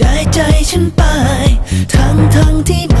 ได้ใจฉันไป ทั้งทั้งที่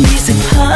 music pop.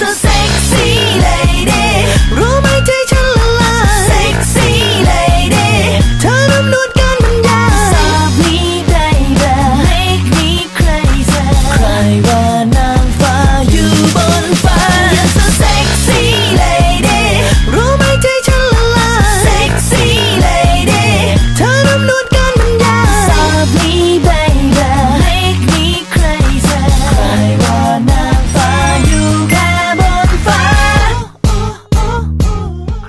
so sexy.